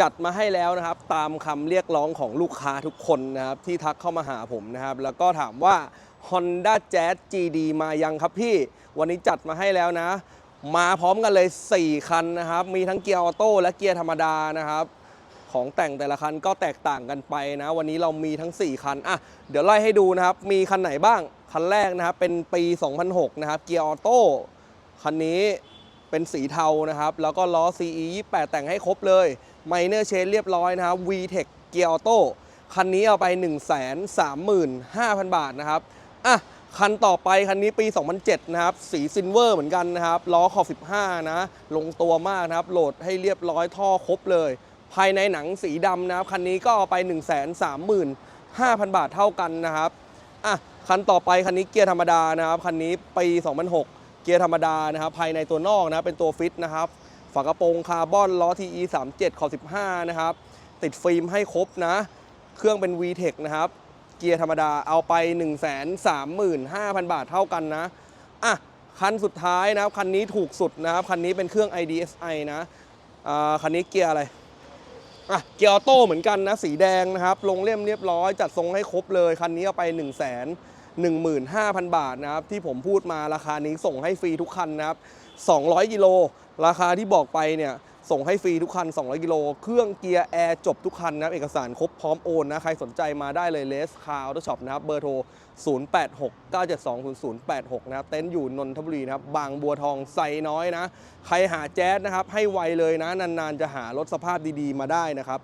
จัดมาให้แล้วนะครับ ตามคำเรียกร้องของลูกค้าทุกคนนะครับ ที่ทักเข้ามาหาผมนะครับ แล้วก็ถามว่า Honda Jazz GD มายังครับพี่ วันนี้จัดมาให้แล้วนะ มาพร้อมกันเลย 4 คันนะครับ มีทั้งเกียร์ออโต้และเกียร์ธรรมดานะครับของแต่งแต่ละคันก็แตกต่างกันไปนะ วันนี้เรามีทั้ง 4 คันอะเดี๋ยวไล่ให้ดูนะครับ มีคันไหนบ้าง คันแรกนะครับ เป็นปี 2006 นะครับ เกียร์ออโต้คันนี้เป็นสีเทานะครับ แล้วก็ล้อ CE 28 แต่งให้ครบเลย ไมเนอร์เชนเรียบร้อยนะครับ VTEC เกียร์ออโต้คันนี้เอาไป 1 3 5 0 0 0 บาทนะครับอะคันต่อไปคันนี้ปี 2007 นะครับ สีซิลเวอร์เหมือนกันนะครับ ล้อขอบ15 นะ ลงตัวมากนะครับ โหลดให้เรียบร้อยท่อครบเลย ภายในหนังสีดำนะครับ คันนี้ก็เอาไป 1 3 5 0 0 0 บาทเท่ากันนะครับอะคันต่อไปคันนี้เกียร์ธรรมดานะครับ คันนี้ปี 2006 เกียร์ธรรมดานะครับ ภายในตัวนอกนะ เป็นตัวฟิตนะครับ ฝากระโปรงคาร์บอนล้อ TE 37ขอบ15 นะครับ ติดฟิล์มให้ครบนะ เครื่องเป็น VTEC นะครับ เกียร์ธรรมดาเอาไป 1 3 5 0 0 0 บาทเท่ากันนะ อะ คันสุดท้ายนะครับ คันนี้ถูกสุดนะครับ คันนี้เป็นเครื่อง IDSI นะ อ่า คันนี้เกียร์อะไร อะ เกียร์ออโต้เหมือนกันนะ สีแดงนะครับ ลงเล่มเรียบร้อย จัดทรงให้ครบเลย คันนี้เอาไป1 1 5 0 0 0 บาทนะครับที่ผมพูดมาราคานี้ส่งให้ฟรีทุกคันนะครับ 200 กิโล ราคาที่บอกไปเนี่ยส่งให้ฟรีทุกคัน 200 กิโล เครื่องเกียร์แอร์จบทุกคันนะครับ เอกสารครบพร้อมโอนนะ ใครสนใจมาได้เลยเลสคาร์ออโต้ช็อปนะครับ เบอร์โทร 086 972 0086 นะครับ เต็นท์อยู่นนทบุรีนะครับ บางบัวทองไซน้อยนะ ใครหาแจ๊สนะครับ ให้ไวเลยนะ นานๆ จะหารถสภาพดีๆ มาได้นะครับ